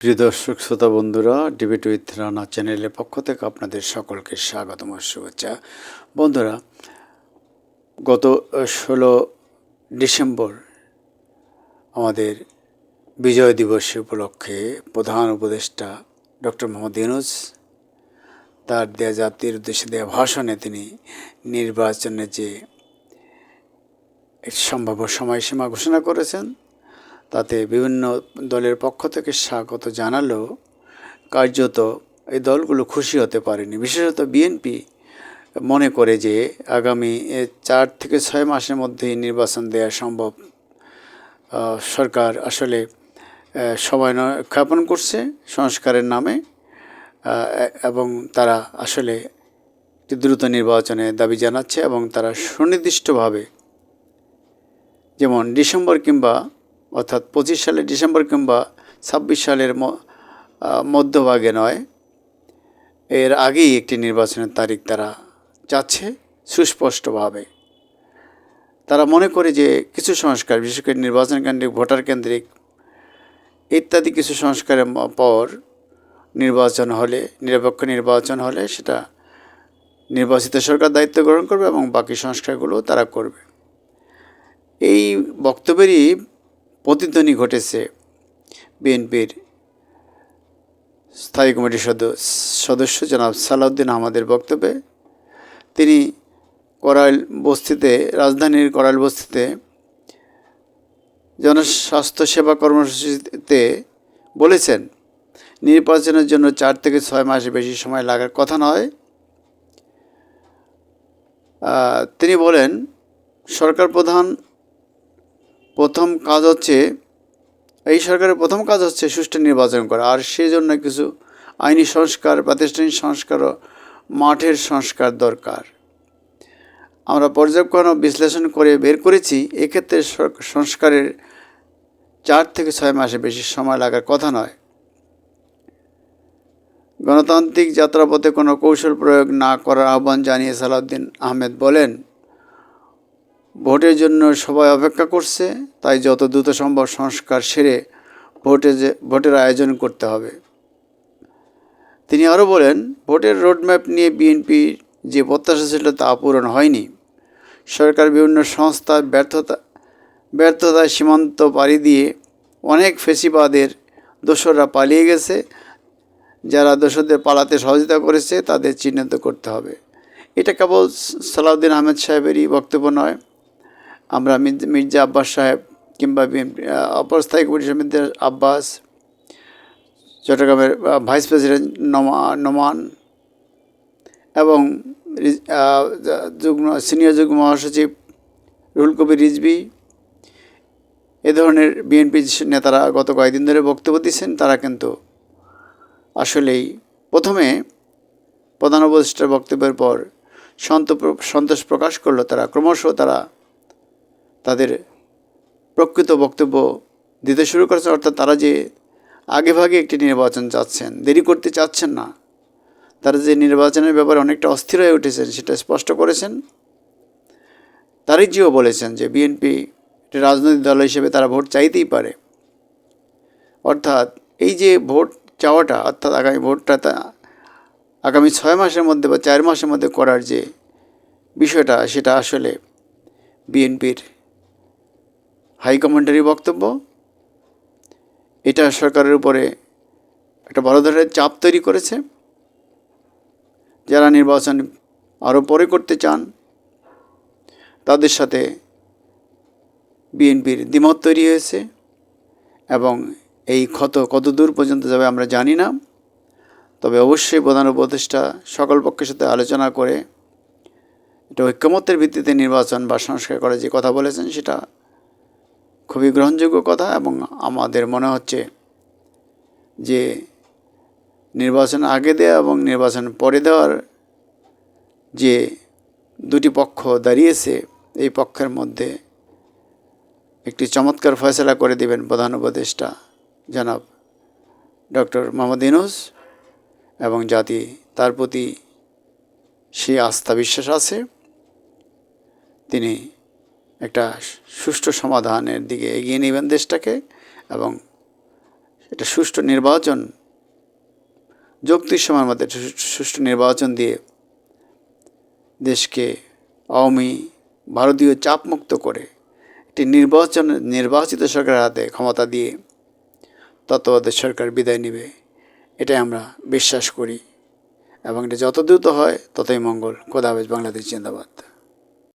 প্রিয় দর্শক, শ্রোতা বন্ধুরা ডিবেট উইথ রানা চ্যানেলের পক্ষ থেকে আপনাদের সকলকে স্বাগতম শুভেচ্ছা। বন্ধুরা, গত ষোলো ডিসেম্বর আমাদের বিজয় দিবস উপলক্ষে প্রধান উপদেষ্টা ডক্টর মোহাম্মদ ইউনুস, তার দেয়া জাতির উদ্দেশ্যে দেওয়া ভাষণে তিনি নির্বাচনে যে সম্ভাব্য সময়সীমা ঘোষণা করেছেন তাতে বিভিন্ন দলের পক্ষ থেকে স্বাগত জানালেও কার্যত এই দলগুলো খুশি হতে পারেনি। বিশেষত বিএনপি মনে করে যে আগামী চার থেকে ছয় মাসের মধ্যেই নির্বাচন দেওয়া সম্ভব। সরকার আসলে সময় ক্ষেপণ করছে সংস্কারের নামে এবং তারা আসলে দ্রুত নির্বাচনে দাবি জানাচ্ছে এবং তারা সুনির্দিষ্টভাবে, যেমন ডিসেম্বর কিংবা অর্থাৎ পঁচিশ সালের ডিসেম্বর কিংবা ছাব্বিশ সালের মধ্যভাগে নয়, এর আগেই একটি নির্বাচনের তারিখ তারা চাচ্ছে সুস্পষ্টভাবে। তারা মনে করে যে কিছু সংস্কার, বিশেষ করে নির্বাচন কেন্দ্রিক, ভোটার কেন্দ্রিক ইত্যাদি কিছু সংস্কারের পর নির্বাচন হলে, নিরপেক্ষ নির্বাচন হলে সেটা নির্বাচিত সরকার দায়িত্ব গ্রহণ করবে এবং বাকি সংস্কারগুলো তারা করবে। এই বক্তব্যেরই প্রতিধ্বনি ঘটেছে বিএনপির স্থায়ী কমিটির সদ- সদস্য জনাব সালাউদ্দিন আহমদের বক্তব্যে। তিনি করাইল বস্তিতে, রাজধানীর করাইল বস্তিতে জনস্বাস্থ্য সেবা কর্মসূচিতে বলেছেন, নির্বাচনের জন্য চার থেকে ছয় মাসের বেশি সময় লাগার কথা নয়। তিনি বলেন, সরকার প্রধান প্রথম কাজ হচ্ছে, এই সরকারের প্রথম কাজ হচ্ছে সুষ্ঠু নির্বাচন করা। আর সেজন্য কিছু আইনি সংস্কার, প্রাতিষ্ঠানিক সংস্কার ও মাঠের সংস্কার দরকার। আমরা পর্যবেক্ষণ ও বিশ্লেষণ করে বের করেছি, এক্ষেত্রে সংস্কারের চার থেকে ছয় মাসে বেশি সময় লাগার কথা নয়। গণতান্ত্রিক যাত্রাপথে কোনো কৌশল প্রয়োগ না করার আহ্বান জানিয়ে সালাউদ্দিন আহমেদ বলেন ভোটের জন্য সবাই অপেক্ষা করছে, তাই যত দ্রুত সম্ভব সংস্কার সেরে ভোটে যে, ভোটের আয়োজন করতে হবে। তিনি আরও বলেন, ভোটের রোডম্যাপ নিয়ে বিএনপির যে প্রত্যাশা ছিল তা পূরণ হয়নি। সরকার বিভিন্ন সংস্থার ব্যর্থতা, ব্যর্থতায় সীমান্ত পাড়ি দিয়ে অনেক ফেসিবাদের দোসররা পালিয়ে গেছে। যারা দোষদের পালাতে সহযোগিতা করেছে, তাদের চিহ্নিত করতে হবে। এটা কেবল সালাউদ্দিন আহমেদ সাহেবেরই বক্তব্য নয় আমরা মির্জ- আব্বাস সাহেব কিংবা বিএনপি অপর স্থায়ী কমিটির আব্বাস, চট্টগ্রামের ভাইস প্রেসিডেন্ট নমা নমান এবং যুগ্ম, সিনিয়র যুগ্ম মহাসচিব রুহুল কবির রিজভি। এ ধরনের বিএনপি নেতারা গত কয়েকদিন ধরে বক্তব্য দিচ্ছেন, তারা কিন্তু আসলেই প্রথমে প্রধান উপদেষ্টার বক্তব্যের পর সন্ত সন্তোষ প্রকাশ করল তারা। ক্রমশ তারা তাদের প্রকৃত বক্তব্য দিতে শুরু করেছে, অর্থাৎ তারা যে আগেভাগে একটি নির্বাচন চাচ্ছেন, দেরি করতে চাচ্ছেন না। তারা যে নির্বাচনের ব্যাপারে অনেকটা অস্থির হয়ে উঠেছেন, সেটা স্পষ্ট করেছেন। তারিজিও বলেছেন যে বিএনপি একটি রাজনৈতিক দল হিসেবে তারা ভোট চাইতেই পারে। অর্থাৎ এই যে ভোট চাওয়াটা, অর্থাৎ আগামী ভোটটা তা আগামী ছয় মাসের মধ্যে বা চার মাসের মধ্যে করার যে বিষয়টা, সেটা আসলে বিএনপির হাইকমান্ডারি বক্তব্য। এটা সরকারের উপরে একটা বড় ধরনের চাপ তৈরি করেছে। যারা নির্বাচন আরও পরে করতে চান, তাদের সাথে বিএনপির দ্বিমত তৈরি হয়েছে এবং এই ক্ষত কত দূর পর্যন্ত যাবে আমরা জানি না। তবে অবশ্যই প্রধান উপদেষ্টা সকল পক্ষের সাথে আলোচনা করে, এটা ঐক্যমত্যের ভিত্তিতে নির্বাচন বা সংস্কার করার যে কথা বলেছেন, সেটা খুবই গ্রহণযোগ্য কথা এবং আমাদের মনে হচ্ছে যে নির্বাচন আগে দেওয়া এবং নির্বাচন পরে দেওয়ার যে দুটি পক্ষ দাঁড়িয়েছে, এই পক্ষের মধ্যে একটি চমৎকার ফয়সলা করে দেবেন প্রধান উপদেষ্টা জনাব ডক্টর মোহাম্মদ ইনুস এবং জাতি, তার প্রতি সেই আস্থা বিশ্বাস আছে। তিনি একটা সুষ্ঠু সমাধানের দিকে এগিয়ে নেবেন দেশটাকে এবং এটা সুষ্ঠু নির্বাচন, যুক্তির সময়ের মধ্যে সুষ্ঠু নির্বাচন দিয়ে দেশকে আওয়ামী ভারতীয় চাপমুক্ত করে একটি নির্বাচন, নির্বাচিত সরকারের হাতে ক্ষমতা দিয়ে তত্ত্বাবধায়ক সরকার বিদায় নেবে, এটাই আমরা বিশ্বাস করি এবং এটা যত দ্রুত হয় ততই মঙ্গল। খোদা বাংলাদেশ জিন্দাবাদ।